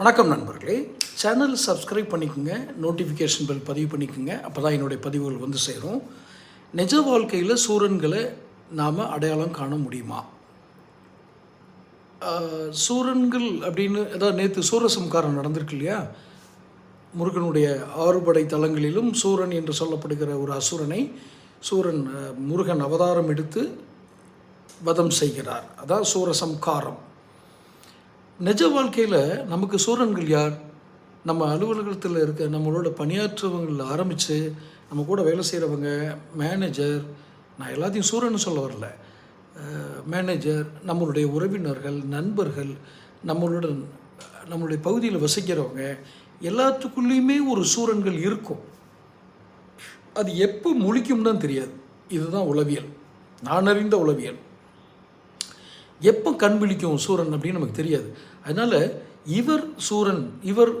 வணக்கம் நண்பர்களே. Channel subscribe பண்ணிக்கோங்க. நோட்டிஃபிகேஷன் பெல் பதிவு பண்ணிக்கோங்க. அப்போ தான் என்னுடைய பதிவுகள் வந்து சேரும். நிஜ வாழ்க்கையில் சூரன்களை நாம் அடையாளம் காண முடியுமா? சூரன்கள் அப்படின்னு ஏதாவது நேற்று சூரசம்காரம் நடந்திருக்கு இல்லையா? முருகனுடைய ஆறுபடை தலங்களிலும் சூரன் என்று சொல்லப்படுகிற ஒரு அசுரனை சூரன் முருகன் அவதாரம் எடுத்து வதம் செய்கிறார். அதான் சூரசம்காரம். நிஜ வாழ்க்கையில் நமக்கு சூரன்கள் யார்? நம்ம அலுவலகத்தில் இருக்க நம்மளோட பணியாற்றுவங்களை ஆரம்பித்து நம்ம கூட வேலை செய்கிறவங்க மேனேஜர் நான் எல்லாத்தையும் சூரன்னு சொல்ல வரல. மேனேஜர் நம்மளுடைய உறவினர்கள் நண்பர்கள் நம்மளோட நம்மளுடைய பகுதியில் வசிக்கிறவங்க எல்லாத்துக்குள்ளேயுமே ஒரு சூரன்கள் இருக்கும். அது எப்போ முழிக்கும் தான் தெரியாது. இதுதான் உளவியல். நான் அறிந்த உளவியல். எப்போ கண் விழிக்கும் சூரன் அப்படின்னு நமக்கு தெரியாது. அதனால் இவர் சூரன் இவர்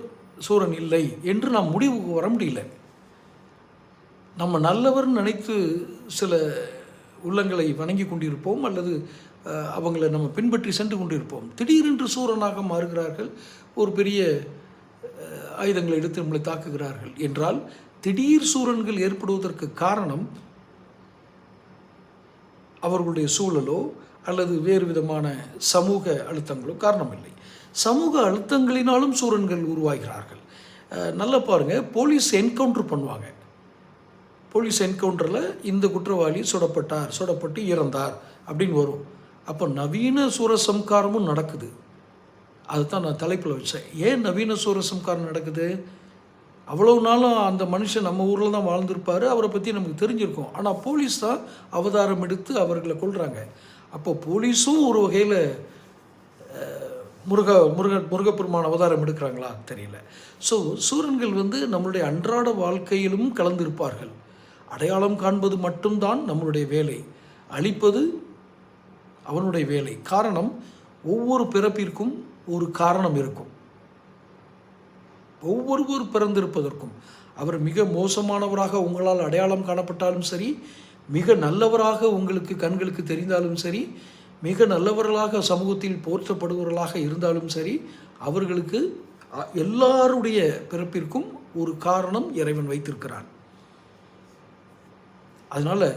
சூரன் இல்லை என்று நாம் முடிவுக்கு வர முடியல. நம்ம நல்லவர்னு நினைத்து சில உள்ளங்களை வணங்கி கொண்டிருப்போம் அல்லது அவங்களை அவங்கள நம்ம பின்பற்றி சென்று கொண்டிருப்போம். திடீரென்று சூரனாக மாறுகிறார்கள் ஒரு பெரிய ஆயுதங்களை எடுத்து நம்மளை தாக்குகிறார்கள் என்றால் திடீர் சூரன்கள் ஏற்படுவதற்கு காரணம் அவர்களுடைய சூழலோ அல்லது வேறு விதமான சமூக அழுத்தங்களோ காரணமில்லை. சமூக அழுத்தங்களினாலும் சூரன்கள் உருவாகிறார்கள். நல்லா பாருங்கள் போலீஸ் என்கவுண்டர் பண்ணுவாங்க. போலீஸ் என்கவுண்டரில் இந்த குற்றவாளி சுடப்பட்டார் சுடப்பட்டு இறந்தார் அப்படின்னு வரும். அப்போ நவீன சூரசம்காரமும் நடக்குது. அதுதான் நான் தலைப்பில் வச்சேன். ஏன் நவீன சூரசம்காரம் நடக்குது? அவ்வளவு நாளும் அந்த மனுஷன் நம்ம ஊரில் தான் வாழ்ந்திருப்பார் அவரை பற்றி நமக்கு தெரிஞ்சிருக்கும். ஆனால் போலீஸ் தான் அவதாரம் எடுத்து அவர்களை கொள்கிறாங்க அப்போ போலீஸும் ஒரு வகையில் முருக முருக முருகப்பெருமான் அவதாரம் எடுக்கிறாங்களா தெரியல. ஸோ சூரன்கள் வந்து நம்மளுடைய அன்றாட வாழ்க்கையிலும் கலந்திருப்பார்கள். அடையாளம் காண்பது மட்டும்தான் நம்மளுடைய வேலை. அழிப்பது அவனுடைய வேலை. காரணம் ஒவ்வொரு பிறப்பிற்கும் ஒரு காரணம் இருக்கும். ஒவ்வொருவர் பிறந்திருப்பதற்கும். அவர் மிக மோசமானவராக உங்களால் அடையாளம் காணப்பட்டாலும் சரி மிக நல்லவராக உங்களுக்கு கண்களுக்கு தெரிந்தாலும் சரி மிக நல்லவர்களாக சமூகத்தில் போற்றப்படுபவர்களாக இருந்தாலும் சரி அவர்களுக்கு எல்லாருடைய பிறப்பிற்கும் ஒரு காரணம் இறைவன் வைத்திருக்கிறான். அதனால்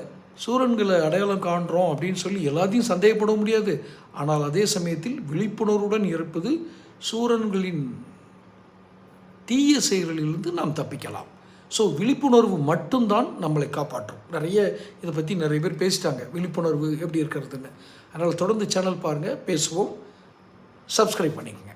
சூரன்களை அடையாளம் காண்றோம் அப்படின்னு சொல்லி எல்லாத்தையும் சந்தேகப்பட முடியாது. ஆனால் அதே சமயத்தில் விழிப்புணர்வுடன் இருப்பது சூரன்களின் தீய செயல்களிலிருந்து நாம் தப்பிக்கலாம். ஸோ விழிப்புணர்வு மட்டும்தான் நம்மளை காப்பாற்றும். நிறைய இதை பற்றி நிறைய பேர் பேசிட்டாங்க. விழிப்புணர்வு எப்படி இருக்கிறதுன்னு. அதனால் தொடர்ந்து சேனல் பாருங்கள் பேசுவோம். சப்ஸ்கிரைப் பண்ணிக்கங்க.